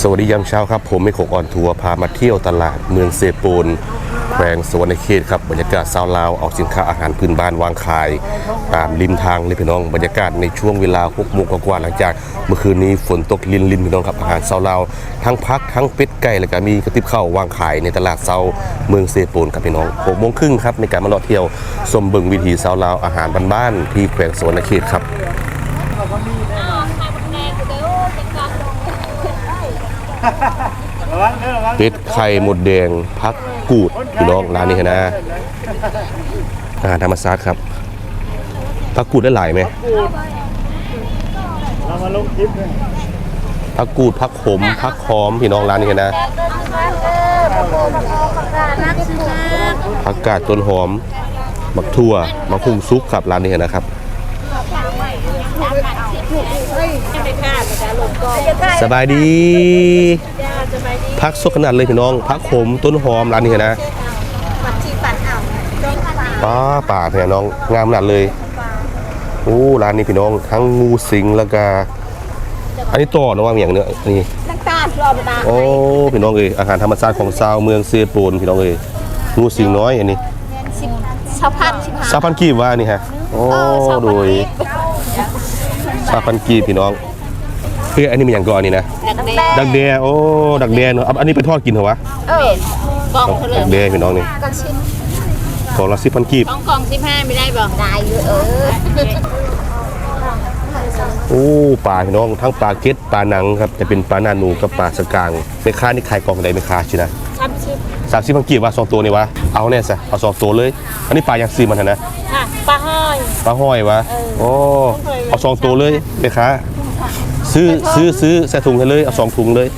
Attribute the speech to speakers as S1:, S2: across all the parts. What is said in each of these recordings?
S1: สวัสดียามเช้าครับ ผมไม่ขกออนทัวร์พามาเที่ยวตลาดเมืองเซปูนแขวงสวรรณเขตครับบรรยากาศซาวลาวเอาสินค้าอาหารพื้นบ้านวางขาย ตามริมทางเลยพี่น้องบรรยากาศในช่วงเวลา6โมงกว่าหลังจาก เมื่อคืนนี้ฝนตกลินลินพี่น้องครับอาหารซาวลาวทั้งพักทั้งเป็ดไก่แล้วก็มีกระติบข้าววางขายในตลาดเซาเมืองเซปูนครับพี่น้อง6โมงครึ่งครับในการมาเลาะเที่ยวชมเบิงวิถีซาวลาวอาหารบ้านๆที่แขวงสวรรณเขตครับ เป็ดไข่หมดแดงพักกูดพี่น้องร้านนี้นะอาหารธรรมชาสติครับพักกูดได้หลายไหม
S2: เรามาลงคลิปเลย
S1: พักกูดพักขมพักหอมพี่น้องร้านนี้นะผักกาดต้นหอมบักทั่วมะพุงซุปครับร้านนี้นะครับ สบายดี พักสดขนาดเลยพี่น้องพักขมต้นหอมร้านนี้นะป้าป่าพี่น้องงามขนาดเลยโอ้ร้านนี้พี่น้องทั้งงูสิงแล้วก็อันนี้ต่อนะว่าอย่างเนี้ยนี่
S3: น้ำตาลรอบตา
S1: โอ้พี่น้องเอ้ยอาหารธรรมชาติของชาวเมืองเซโปนพี่น้องเอ้ยงูสิงน้อยอันนี้
S3: สิบชาวพันสิบห้า
S1: ซาพันกีบว่านี่ฮะโอ้โดย ซาพันกีบพี่น้องเฮ้ยอันนี้มันอย่างก่อนนี่นะ
S3: ดักแด้
S1: ดักแดโอ้ดักแดเนอะเอาอันนี้ไปทอดกินเหรอวะ
S3: เออกล่องเท่าไหร่
S1: ดักแดพี่น้องนี่
S3: ก็ชิ้น
S1: กล่องละสิบพันกีบ
S3: กล่องกล่องสิบห้าไม่ได้บอกได้อยู่เออ
S1: โอ้ปลาพี่น้องทั้งปลาเก็ดปลาหนังครับจะเป็นปลาหนาหนูกับปลาสกางไม่ค้านี่ขายกล่องใดไม่ค้าชินะ
S3: ทำชิป
S1: สามสิบพันกีบว่าสองตัวนี่วะเอาแน่ซะเอาสองตัวเลย อันนี้ปลายังซีมันนะ
S3: ค่ะ ปลาห้อย
S1: ปลาห้อยวะโอ้เอาสองตัวเลยไม่ค้าซื้อซื้อซื้อใส่ถุงให้เลยเอาสองถุงเลย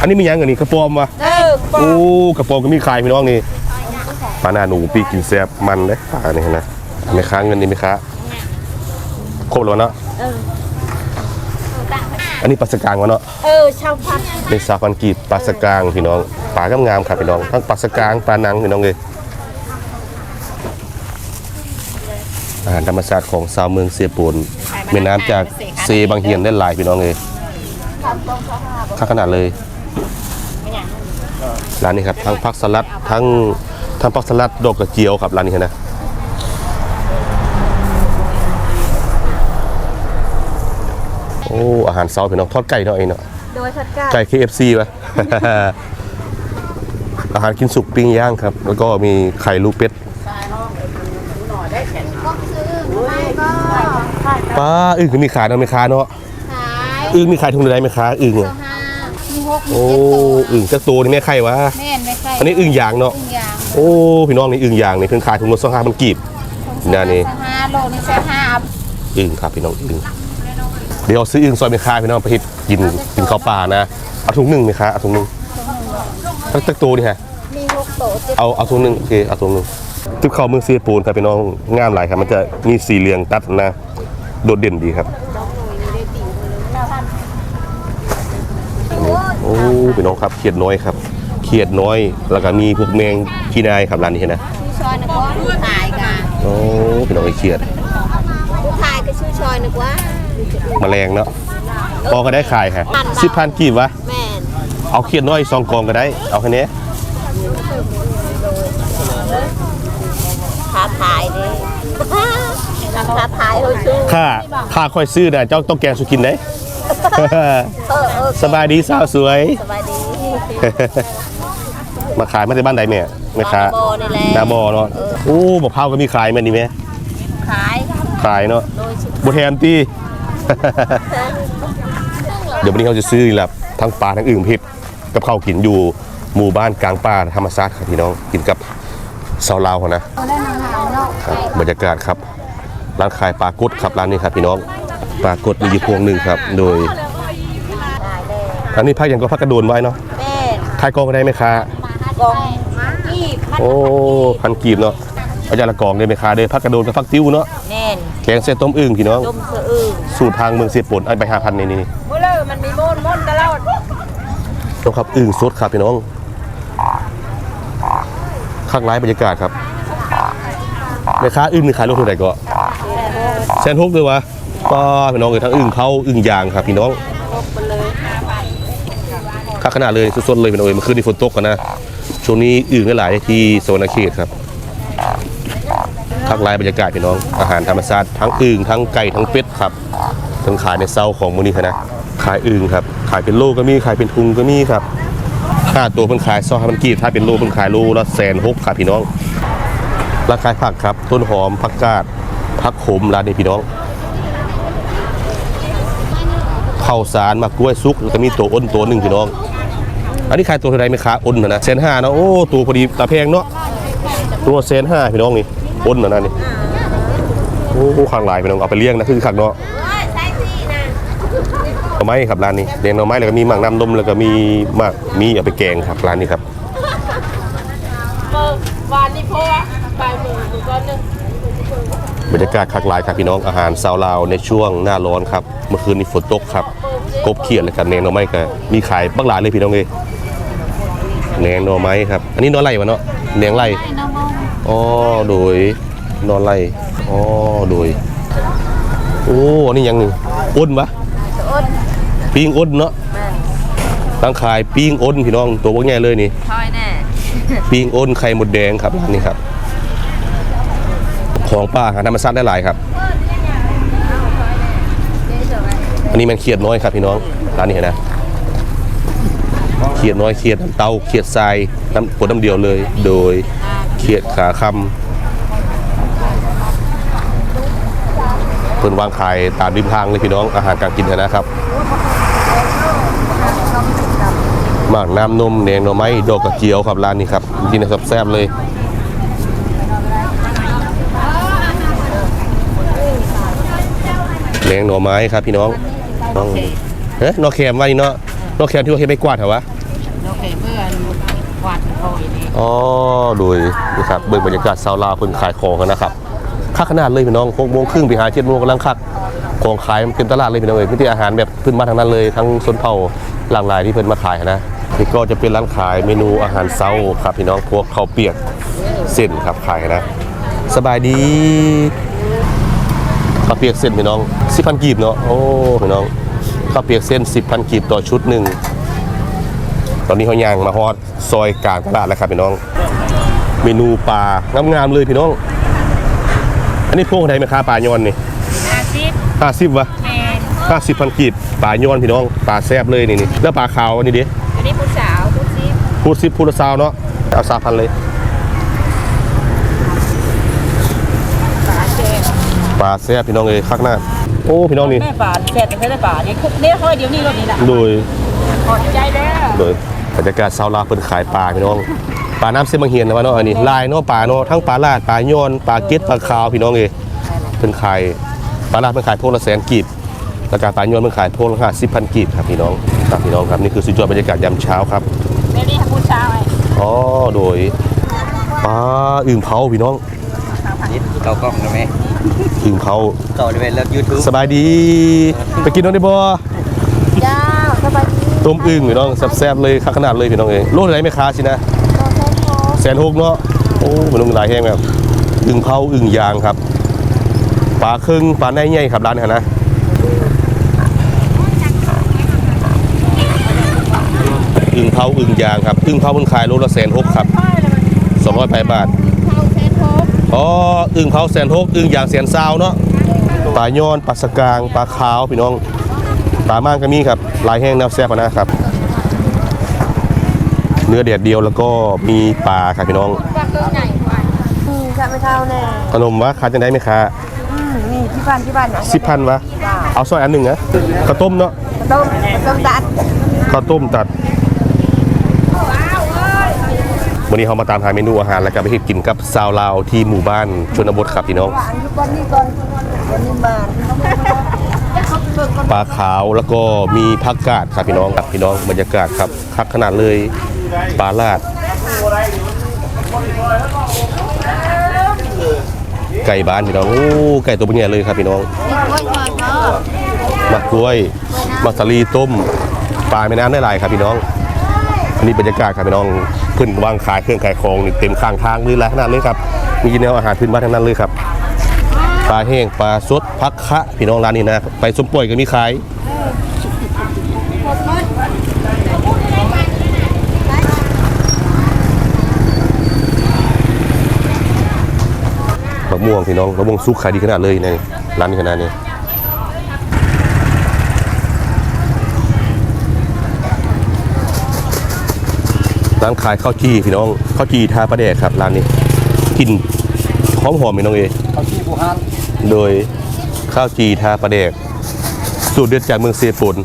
S1: อันนี้มียังเงินนี่กระปอมวะ
S3: เออปลา
S1: โอ้กระปอมก็มีขายพี่น้องนี่ปลาหน้าหนูปีกินแซ่บมันเลยปลานี่นะไม่ค้าเงินนี่ไม่ค้าครบแล้วเนาะอันนี้ปลาสกางวะเนาะ
S3: เออชาวพัน
S1: เป็นสาพันกีบปลาสกางพี่น้องปลากำงามครับพี่น้องทั้งปลาสกางปลานังพี่น้องเลย อาหารธรรมชาติของชาวเมืองเสียปูนแม่น้ำจากเซบางเฮียนได้หลายพี่น้องเลยข้าขนาดเลย ร้านนี้ครับทั้งผักสลัดทั้งทั้งผักสลัดดอกกระเจียวครับร้านนี้นะโอ้อาหารเซาพี่น้องทอดไก่เนาะไอ้เนาะ
S3: โดยชัดก้า
S1: ไก่ KFC ป่ะ อาหารกินสุกปิ้งย่างครับ แล้วก็มีไข่ลูกเป็ด ป้าอึ่งก็มีขายเนาะไม่ค้าเนาะ
S3: ขาย
S1: อึ่งมีขายทุงใดไหมค้าอึ่งอะ
S3: ห้ามีหกมี
S1: โอ้
S3: เจ็ดตัว
S1: อึ่งจักตัวนี่แม่ไข่วะ
S3: แม่นไม่ใช่
S1: อันนี้อึ่งยางเนาะ
S3: อึ่งยาง
S1: โอ้พี่น้องนี่อึ่งยางนี่เพิ่งขายถุงละสองห้ามันกีบ นั่นนี่
S3: ห้าโลนี่ใช่ห้า
S1: อึ่งครับพี่น้องอึ่งเดี๋ยวซื้ออึ่งซอยไม่ค้าพี่น้องไปเฮ็ดกินกินข้าวปลานะเอาถุงหนึ่งไหมค้าเอาถุงหนึ่งจักจักตัวนี่ฮะ
S3: มีหกโตเจ็ด
S1: เอาเอาถุงหนึ่งโอเคเอาถุงหนึ่ง ทิพเข้าเมืองเซียปูนครับพี่น้องงามหลายครับ มันจะมีสีเหลืองตัดนะ โดดเด่นดีครับ โอ้พี่น้องครับเขียดน้อยครับเขียดน้อย แล้วก็มีพวกแมงขี้นายครับร้านนี้นะ
S3: ชื่อชอยนึกว่าผู้ชายกัน
S1: โอ้พี่น้องไอ้เขียด
S3: ผู้ชายก็ชื่อชอยนึกว่า
S1: แมลงเนาะพอก็ได้ขายครับ
S3: พันบาท
S1: สิบพันกีบวะ
S3: แม่น
S1: เอาเขียดน้อยสองกองก็ได้ เอาแค่นี้
S3: ท้าทายดิท้าทายเขาชื่อ
S1: ค่าค่าค่อยซื้อนะเจ้าต้องแกงสุกินได้
S3: เออเออ
S1: สบายดีสาวสวย
S3: สบายดี
S1: มาขายมาจากบ้านใดแม่แม่ค้า
S3: นาโบนี่แหละ
S1: นาบอเนาะโอ้มะพร้าวก็มีขายแม่นี่แม่
S3: ขาย
S1: ขายเนาะ
S3: โดยชุด
S1: บุแทนตี้เดี๋ยววันนี้เขาจะซื้อนี่แหละทั้งปลาทั้งอึ่งเพิษกับข้าวกินอยู่หมู่บ้านกลางป่าธรรมชาติครับพี่น้องกินกับเสาลาวเขานะ ครับบรรยากาศครับ ร้านขายปลากดครับร้านนี้ครับพี่น้องปลากดมีอยู่พวงหนึ่งครับ โดย
S3: ได้เลย
S1: อันนี้พักอย่างก็พักกระโดนไว้เนาะ
S3: แม่
S1: ขายกองก็ได้ไหมคะ
S3: กองนี่พัน
S1: โอ้พันกีบเนาะเอาจารย์ละกองได้ไหมคะเด้อพักกระโดนกับพักติ้วเนาะ
S3: แน่น
S1: แกงเส้นต้มอึ่งพี่น้อง
S3: ดมสะอื้ง
S1: สูตรทางเมืองเสียปนเอาไปหาพันในนี้
S3: เมื่อเลยมันมีม่นม่นตลอด
S1: ต้องครับอึ่งสดครับพี่น้องข้างไร้บรรยากาศครับ แม่ค้าอึ่งนี่ขายลงทุนไหนก็แสนหกเลยวะก็พี่น้องเลยทั้งอึ่งเขาอึ่งยางครับพี่น้อง
S3: ลบไปเลย
S1: ขนาดเลยสดๆเลยพี่น้องเอ้ยมื่อคืนนี้ฝนตกกันนะช่วงนี้อื่นก็หลายที่โซนอาเขตครับทักลายบรรยากาศพี่น้องอาหารธรรมชาติทั้งอึ่งทั้งไก่ทั้งเป็ดครับทั้งขายในเซาของมื้อนี้ครับนะขายอึ่งครับ ขายเป็นโลก็มีขายเป็นทุงก็มีครับค่าตัวเพิ่นขายซอมันกีบถ้าเป็นโลเพิ่นขายโลละแสนหกครับพี่น้อง ราคาผักครับ ต้นหอมผักกาดผักขมร้านนี้พี่น้องข้าวสารมะกล้วยซุกแล้วก็มีตัวอ้นตัวหนึ่งพี่น้อง อันนี้ขายตัวเท่าไรไหมคะอ้นนะนะเซนห้าเนาะโอ้ตัวพอดีตาแพงเนาะตัวเซนห้าพี่น้องนี่อ้นนะนะนี่โอ้ข้างหลายพี่น้องเอาไปเลี้ยงนะคือขักเนาะ
S3: ใส่สีนะ
S1: หน่อไม้ครับร้านนี้เลี้ยงหน่อไม้แล้วก็มีหมากน้ำนมแล้วก็มีหมากมีเอาไปแกงครับร้านนี้ครับ
S3: เปิดวานนี่เพราะ ว่าปลายมือหนูก็นึง
S1: บรรยากาศคักหลายครับพี่น้องอาหารซาวลาวในช่วงหน้าร้อนครับเมื่อคืนนี้ฝนตกครับกบเขียดเลยครับแหนงหน่อไม้ก็มีขายบักหลายเลยพี่น้องเลยแหนงหน่อไม้ครับ อันนี้หนอไร่วะเนาะแหนงไร่อ๋อโดยหนอไร่อ๋อโดยโอ้อันนี่ยังหนึ่งอ้นปะ
S3: อ้น
S1: ปิ้งอ้นเนาะตั้งขายปิ้งอ้นพี่น้องตัวพวกใหญ่เลยนี่
S3: ทอยแน่
S1: ปิ้งอ้นไข่หมดแดงครับร้านนี้ครับ ของป้าหาธรรมชาติได้หลายครับ อันนี้มันเขียดน้อยครับพี่น้องร้านนี้เห็นนะเขียดน้อยเขียดน้ำเตาเขียดทรายน้ำผลน้ำเดียวเลย โดยเขียดขาคำเพิ่นวางขายตามริมทางเลยพี่น้องอาหารการกินนะครับมากน้ำนมแหนงหน่อไม้ดอกกระเจียวครับร้านนี้ครับกินนะครับแซ่บเลย แหนงหน่อไม้ครับพี่น้องน้องเฮ้ยนอแคมว่านี่เนาะนอแคมที่ว่าเฮ็ดไม่กวาดเหรอวะ
S3: โอเคเพื่อนวาดทอยนี่
S1: อ๋อโดยนี่ครับเบิ่งบรรยากาศชาวลาวเพิ่นขายของกันนะครับคักขนาดเลยพี่น้องหกโมงครึ่งไปหาเจ็ดโมงกำลังคักของขายมันเต็มตลาดเลยพี่น้องเอ้ยพื้นที่อาหารแบบพื้นบ้านทางนั้นเลยทั้งชนเผ่าหลากหลายที่เพิ่นมาขายนะนี่ก็จะเป็นร้านขายเมนูอาหารเช้าครับพี่น้องพวกข้าวเปียกเส้นครับขายนะ สบายดี ข้าวเปียกเส้นพี่น้องสิพันกีบเนาะโอ้พี่น้องข้าวเปียกเส้นสิบพันกีบต่อชุดหนึ่งตอนนี้เขาย่างมาฮอดซอยกลางตลาดแล้วครับพี่น้อง เมนูปลางามๆเลยพี่น้อง อันนี้พวกไหนไหมค้าปลายอนนี่
S3: อาซิบ
S1: ห้าสิบวะ
S3: แมน
S1: ห้าสิบพันกีบปลายอนพี่น้องปลาแซ่บเลยนี่นี่แล้วปลาขาวอันนี้ดิ
S3: อันนี้ผู้สาวผู้ซิบ
S1: พูดสิบพูดละซาวเนาะเอาสามพันเลย
S3: ฝาแจก
S1: ปลาแซ่บพี่น้องเลยคักหน้าโอ้พี่น้องนี่
S3: แม่ฝาแจกแต่แค่ฝาเนี่ยเนี่ยห้อยเดียวนี่รถนี้แหละ
S1: โดย
S3: ขอบใจแล้ว
S1: โดยบรรยากาศซาวลาวเพิ่นขายปลาพี่น้องปลาน้ำเส้นบางเฮียนนะวะเนาะอันนี้ลายเนาะปลาเนาะทั้งปลาลาดปลาโยนปลาเก็ดปลาขาวพี่น้องเอยเพิ่นขายปลาลาดเพิ่นขายพวกละแสนกีบแล้วก็ปลาโยนเพิ่นขายพวกละห้าสิบพันกีบครับพี่น้องครับพี่น้องครับนี่คือสุดยอดบรรยากาศยามเช้าครับ
S3: เดี๋ยวนี้ผู้สาวไอ้
S1: อ๋อโดยปลาอึ่งเผาพี่น้อง
S2: ยิดเก่ากล้องได้ไหม
S1: อึ่งเผา
S2: เก่าได้ไหมเลิกยูทูบ
S1: สบายดี ไปกินน้องได้บ่
S3: เจ้าสบายดี
S1: ต้มอึ่งพี่น้องแซ่บๆเลยคักขนาดเลยพี่น้องเอยโลเท่าไหร่ไม่ค้าสินะแสนหกเนาะโอ้มันลงหลายแห้งแบบอึ่งเผาอึ่งยางครับปลาครึ่งปลาแน่ใหญ่ครับร้านนี้นะอึ่งเผาอึ่งยางครับอึ่งเผามันขายโลละแสนหกครับสองร้อยแปดบาท อ๋ออึ่งเผาแสนหกอึ่งยางแสนซาวเนาะปลาย้อนปลาสกางปลาขาวพี่น้องปลาม่างก็มีครับลายแห้งแนวแซ่บนะครับ เนื้อเดียดเดียวแล้วก็มีปลาครับพี่น้อง
S3: ปลาเครื่องใหญ่กว่าอืมจะไม่เท่าแน่
S1: ขนมวะค้าจังได้ไหมคะ
S3: อืมนี่ที่บ้านที่บ้านนะ
S1: สิบพันวะเอาซอยอันหนึ่งนะข้าวต้มเนาะ
S3: ต้มต้มตัด
S1: ข้าวต้มตัด วันนี้เรามาตามหาเมนูอาหารแล้วก็ไปเฮ็ดกินกับซาวลาวที่หมู่บ้านชนบทครับพี่น้อง
S3: หวานทุกวันนี้ก่อนวันนี้มา
S1: ปลาขาวแล้วก็มีผักกาดครับพี่น้องครับพี่น้องบรรยากาศครับคักขนาดเลยปลาลาด ไก่บ้านพี่น้องโอ้ไก่ตัวเป็นใหญ่เลยครับพี่น้อง
S3: กล้วยทอดพ่อ
S1: มะกล้วยมักสลีต้มปลาแม่น้ำได้หลายครับพี่น้อง นี่บรรยากาศครับพี่น้องเพื่นวางขายเครื่องขายของเต็มข้างทางเลยหลาขนาดเลยครับ มีแนวอาหารพื้นบ้านทั้งนั้นเลยครับปลาแห้งปลาสดพักคะพี่น้องร้านนี้นะไปส้มป่วยก็มีขายมะม่วงพี่น้องมะม่วงซุกขายดีขนาดเลยในร้านนี้ขนาดนี้ ร้านขายข้าวจี้พี่น้องข้าวจี้ทาประแดกครับร้านนี้กลิ่นหอมหอมๆพี่น้องเอ
S2: เอาที่ผู้ฮัน
S1: โดยข้าวจีทาปลาแดก สูตรเด็ดจากเมืองเซโปน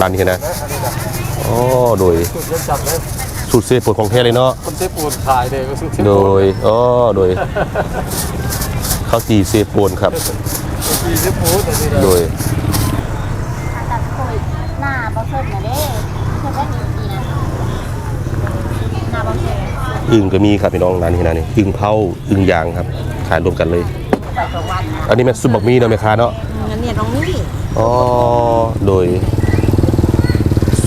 S1: ร้านนี้นะอ๋อโดย
S4: สุดยอดจับเลย
S1: สูตรเซโปนของแท้เลยเนาะ
S4: คนเซปูนขายเลยก็สุด
S1: โดยอ๋อโดยข้าวจีเซโปนครับ
S4: มีเซปูนแต่นี่
S1: โดย
S3: ตัดโคยหน้าบ่เพิ่มนะเด้เพิ่มได้ดีดีนะหน้าบ่เพิ่ม
S1: อึ่งก็มีครับพี่น้องร้านนี้นะนี่อึ่งเผาอึ่งยางครับ ขายรวมกันเลย อันนี้แม่นซุปบักมี่เนาะแม่ค้าเนาะ
S3: งั้นเนี่ยน้องนี่
S1: อ๋อโดย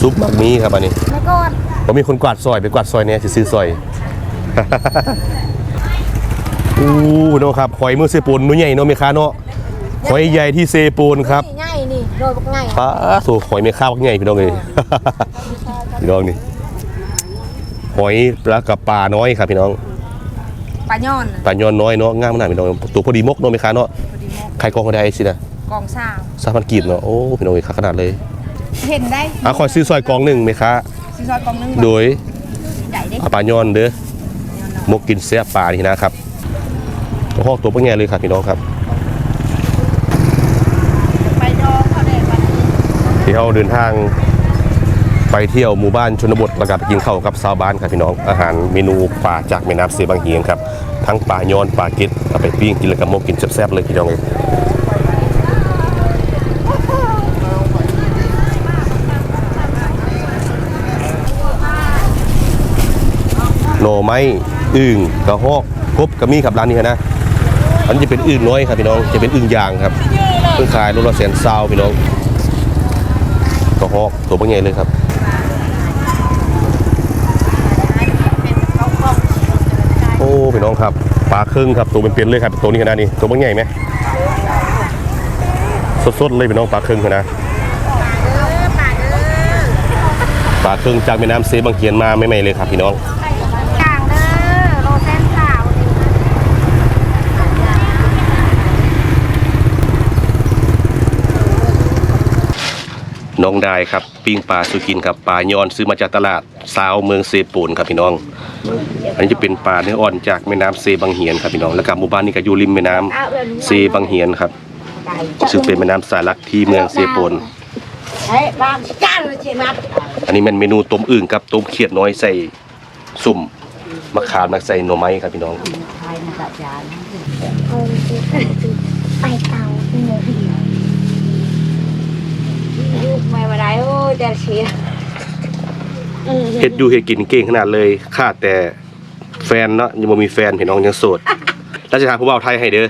S1: ซุปบักมี่ครับอันนี้
S3: ไม่ก่อน
S1: ผมมีคนกวาดซอยไปกวาดซอยเนี่ยสิซื้อซอยอู้เนาะครับหอยมือเซปูนมือใหญ่เนาะเมค้าเนาะหอยใหญ่ที่เซปูนครับ
S3: ง่ายนี่โดยบักง่าย
S1: ป้าโซหอยเมค้าบักใหญ่พี่น้องเลยพี่น้องนี่ หอยแล้วกับปลาน้อยครับพี่น้อง
S3: ปลาย่อน
S1: ปลาย้อนน้อยเนาะง่ามขนาดพี่น้องตัวพอดีมกเนาะเมค้าเนาะใครกองเขาได้สินะ
S3: กองซ่า
S1: สามพันกีบเนาะโอ้พี่น้องเลยขนาดเลย
S3: เห็นได้
S1: อะขอซื้อซอยกองหนึ่งเมค้า
S3: ซีซอยกองนึง
S1: โดย
S3: ใหญ่ได้
S1: เอาปลาย้อนเด้อมกกินแซ่บปลานี่นะครับตัวหอกตัวปังแง่เลยครับพี่น้องครับ
S3: ไปดองเขาได้บัดนี้
S1: ที่เราเดินทาง ไปเที่ยวหมู่บ้านชนบทแล้วก็ไปกินข้าวกับชาวบ้านครับพี่น้องอาหารเมนูปลาจากแม่น้ำเซบังเฮียงครับทั้งปลาย้อนปลาก็ดเอาไปปิ้งกินแล้วก็มกกินแซ่บๆเลยพี่น้องเลยหน่อไม้อึ่งกระหอกกบกระมี่ครับร้านนี้นะอันนี้จะเป็นอึ่งน้อยครับพี่น้องจะเป็นอึ่งยางครับเพิ่งขายโลละแสนซาวพี่น้องกระหอกตัวเป็นไงเลยครับ
S3: เป็นเขากอง
S1: โอ้พี่น้อง ครับปลาครึ่งครับตัวเป็นๆเลยครับตัวนี้ขนาดนี้ตัวเป็นไงไหมสดๆเลยพี่น้องปลาครึ่งนาด
S3: เด้อปลา
S1: ครึ่งจากแม่น้ำเซบางเขียนมาไม่ใหม่ๆเลยครับพี่น้อง
S3: กลางเด้อโลเส้นขาวนี่
S1: น้องได้ครับปิ้งปลาสุกินครับปลายอนซื้อมาจากตลาดซาวเมืองเซปูนครับพี่น้อง อันนี้จะเป็นปลาเนื้ออ่อนจากแม่น้ำเซบางเหียนครับพี่น้องแล้วก็หมู่บ้านนี้ก็อยู่ริมแม่น้ำเซบางเหียนครับซึ่งเป็นแม่น้ำสายหลักที่เมืองเซปูน
S3: เฮ้ยบ้านจ้านเลยเชมัด
S1: อันนี้มันเมนูต้มอึ่งกับต้มเขียดน้อยใส่สุ่มมะขามและใส่หน่อไม้ครับพี่น้อง
S3: ไปเตาหมูหิวลูกไม่มาได้โอ้เดี๋ยวเชียร์
S1: เฮ็ดอยู่เฮ็ดกินเก่งขนาดเลยขาดแต่ แฟนเนาะยังบ่มีแฟนพี่น้องยังโสดแล้วจะถามผู้บ่าวไทยให้เด้อ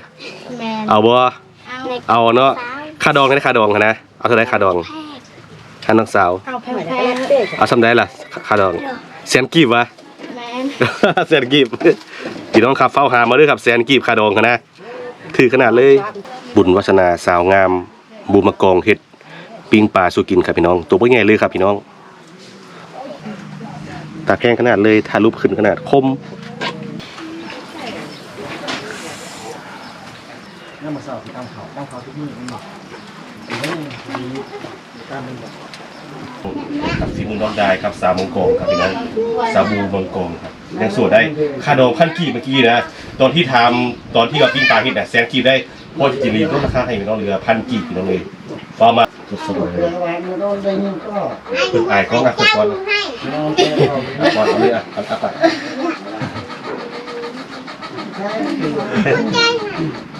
S3: แมน
S1: เอาบ่
S3: เอา
S1: เอาเนาะค่าดองกันค่าดองกันนะเอาเท่าไหร่ค่าดองค่าน้องสาว
S3: เอาแพงแพงเด็ก
S1: เอาซำได้ล่ะค่าดองแสนกีบวะ
S3: แมน
S1: แสนกีบพี่น้องครับเฝ้าหามาเด้อครับแสนกีบค่าดองกันนะถือขนาดเลย บุญวัฒนาสาวงาม บูมะกองเฮ็ดปิ้งปลาสุกินครับพี่น้อง ตัวบ่ใหญ่เลยครับพี่น้องตาแข้งขนาดเลยถ่ายรูปขึ้นขนาดคม
S4: น้ำมาสาวตามเขาตามเขาทุกมื้อมันบอก
S1: สีมุนดอกได้ครับสาวมงกงครับพี่น้องสาบูมังกงครับยังสวดได้ค่าดองขั้นกีบเมื่อกี้นะตอนที่ทำตอนที่เราปิ้งปลาเห็ดน่ะแซงกีบได้พ่อจิรีลดราคาให้พี่น้องเหลือพันกีบพี่น้องเลยฟอร์มาสุดๆเลยเปิดอายกล้องอะเปิดก่อนก่อนเอาเลยอะเอาเอาเอาโอ้ปิ้งปลาเนาะหลายเสื้อต้องฮ้อน
S3: พักตัวนี้ก็เสีย
S1: น้องสาวนี่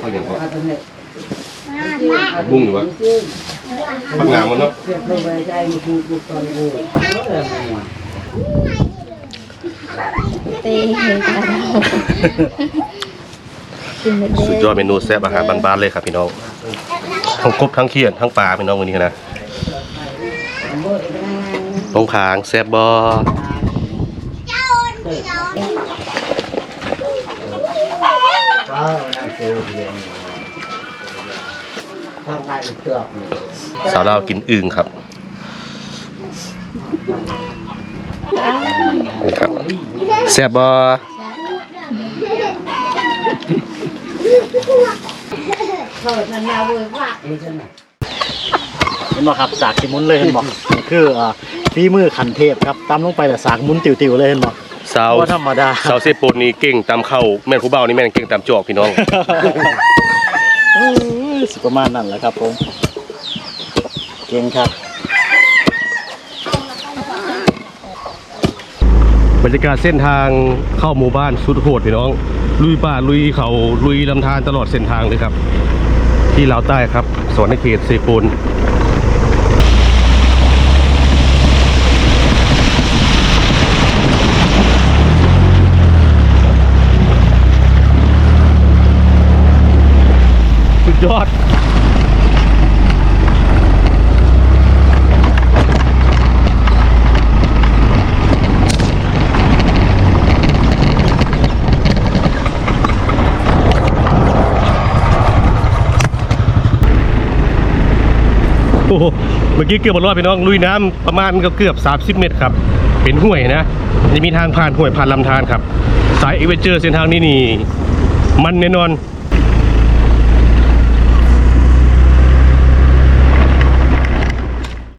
S1: เขาอย่างไรบุ้งหรือวะปักงามมัน เนาะ
S3: เตะเห็นตาเรากินไม่ได้
S1: สุดยอดเมนูแซ่บอาหารบ้านๆเลยครับพี่น้องทั้งกบทั้งเขียดทั้งปลาพี่น้องวันนี้นะต้องผางแซ่บบอสาวลาวกินอึ่งครับนี่ ครับแซ่บบ่
S5: เห็นบ่ครับสากสิหมุนเลยเห็นบ่นี่คืออ่าฝีมือขันเทพครับตำลงไปแต่สากหมุนติวๆเลยเห็นบ่
S1: สาว
S5: บ่ธรรมดา
S1: สาวเซโปนนี่เก่งตามเข้าแม่นผู้เบานี่แม่นเก่งตามจอกพี่น้อง
S5: เอ้ยสิประมาณนั้นแหละครับผม เก่งครับ
S1: บรรยากาศเส้นทางเข้าหมู่บ้านสุดโหดพี่น้อง ลุยป่าลุยเขาลุยลำธารตลอดเส้นทางเลยครับ ที่ลาวใต้ครับสวนในเขตเซปูนสุดยอด โอ้โห เมื่อกี้เกือบรอดพี่น้องลุยน้ำประมาณก็เกือบ 30 เมตรครับ เป็นห้วยนะจะมีทางผ่านห้วยผ่านลำธารครับ สายเอเวอเจอร์เส้นทางนี้นี่ มันแน่นอน